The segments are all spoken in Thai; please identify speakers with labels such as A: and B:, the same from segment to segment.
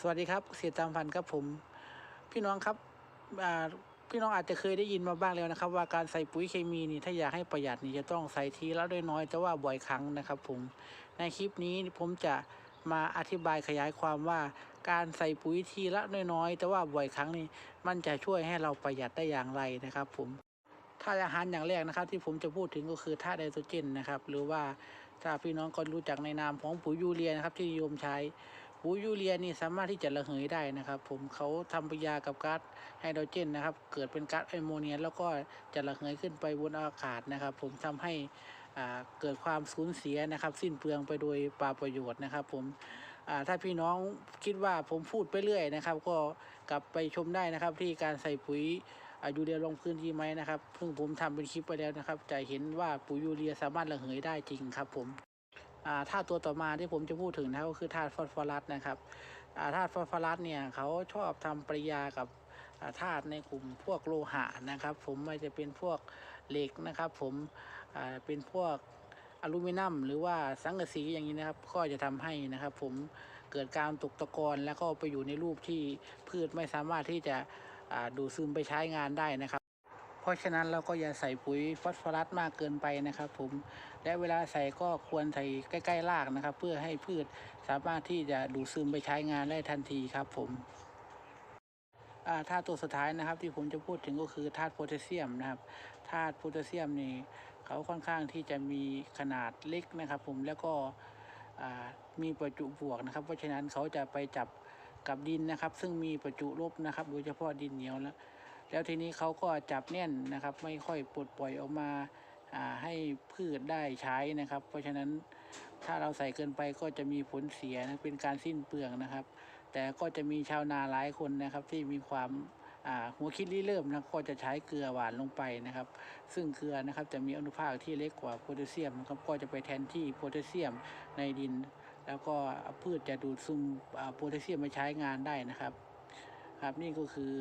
A: สวัสดีครับเสียตามพันธ์ครับผม พี่น้องครับพี่น้องอาจจะเคยได้ยินมาบ้างแล้วนะครับ ว่าการใส่ปุ๋ยเคมีนี่ถ้าอยากให้ประหยัดนี่จะต้องใส่ทีละน้อยแต่ว่าบ่อยครั้งนะครับ ผม ในคลิปนี้ผมจะมาอธิบายขยายความว่า การใส่ปุ๋ยทีละน้อยๆ แต่ว่าบ่อยครั้งนี่มันจะช่วยให้เราประหยัดได้อย่างไรนะครับผมธาตุอาหารอย่างแรกนะครับ ที่ผมจะพูดถึงก็คือธาตุไนโตรเจนนะครับ หรือว่าถ้าพี่น้องก็รู้จักในนามของปุ๋ยยูเรียนะครับ ที่นิยมใช้ ปุ๋ยยูเรียนี่สามารถที่จะระเหยได้นะครับ ผมเขาทำปฏิกิริยากับก๊าซไฮโดรเจนนะครับ เกิดเป็นก๊าซแอมโมเนีย แล้วก็จะระเหยขึ้นไปบนอากาศนะครับ ผมทำให้อ่าเกิดความสูญเสียนะครับ สิ้นเปลืองไปโดยปราประโยชน์นะครับ ผมอ่าถ้าพี่น้องคิดว่าผมพูดไปเรื่อยนะครับ ก็กลับไปชมได้นะครับ ที่การใส่ปุ๋ยอ่ายูเรียลงพื้นที่ไหมนะครับเพิ่งผมทำเป็นคลิปไปแล้วนะครับ จะเห็นว่าปุ๋ยยูเรียสามารถระเหยได้จริงครับผม ธาตุตัวต่อมาที่ผมจะพูดถึงนะก็คือธาตุฟอสฟอรัสนะครับธาตุฟอสฟอรัสเนี่ยเขาชอบทำปริยากับธาตุในกลุ่มพวกโลหะนะครับ ผมไม่จะเป็นพวกเหล็กนะครับ ผมเป็นพวกอลูมิเนียมหรือว่าสังกะสีอย่างนี้นะครับ ก็จะทำให้นะครับ ผมเกิดการตกตะกอนแล้วก็ไปอยู่ในรูปที่พืชไม่สามารถที่จะดูดซึมไปใช้งานได้นะครับ ราะฉะนั้นเราก็อย่าใส่ปุ๋ยฟอสฟอรัสมากเกินไปนะครับ ผม และเวลาใส่ก็ควรใส่ใกล้ๆรากนะครับ เพื่อให้พืชสามารถที่จะดูดซึมไปใช้งานได้ทันทีครับ ผมธาตุตัวสุดท้ายนะครับที่ผมจะพูดถึงก็คือธาตุโพแทสเซียมนะครับธาตุโพแทสเซียมนี่เขาค่อนข้างที่จะมีขนาดเล็กนะครับ ผมแล้วก็มีประจุบวกนะครับ เพราะฉะนั้นเขาจะไปจับกับดินนะครับ ซึ่งมีประจุลบนะครับ โดยเฉพาะดินเหนียวแล้ว แล้วทีนี้เขาก็จับแน่นนะครับ ไม่ค่อยปลดปล่อยออกมาให้พืชได้ใช้นะครับ เพราะฉะนั้นถ้าเราใส่เกินไปก็จะมีผลเสียนะเป็นการสิ้นเปลืองนะครับ แต่ก็จะมีชาวนาหลายคนนะครับ ที่มีความหัวคิดริเริ่มนะก็จะใช้เกลือหวานลงไปนะครับ ซึ่งเกลือนะครับจะมีอนุภาคที่เล็กกว่าโพแทสเซียมนะครับก็จะไปแทนที่โพแทสเซียมในดิน แล้วก็พืชจะดูดซึมโพแทสเซียมมาใช้งานได้นะครับ ครับนี่ก็คือ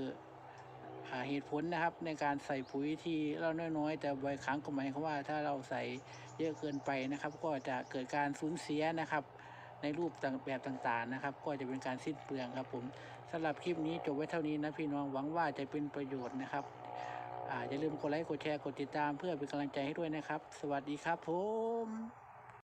A: อ่าเหตุผลนะครับ ในการใส่ปุ๋ยที่เราน้อยๆ แต่บ่อยครั้งก็หมายความว่าถ้าเราใส่เยอะเกินไปนะครับ ก็จะเกิดการสูญเสียนะครับ ในรูปต่างแบบต่างๆนะครับ ก็จะเป็นการสิ้นเปลืองครับผมสำหรับคลิปนี้จบไว้เท่านี้นะพี่น้องหวังว่าจะเป็นประโยชน์นะครับออย่าลืมกดไลค์กดแชร์กดติดตามเพื่อเป็นกำลังใจให้ด้วยนะครับ สวัสดีครับผม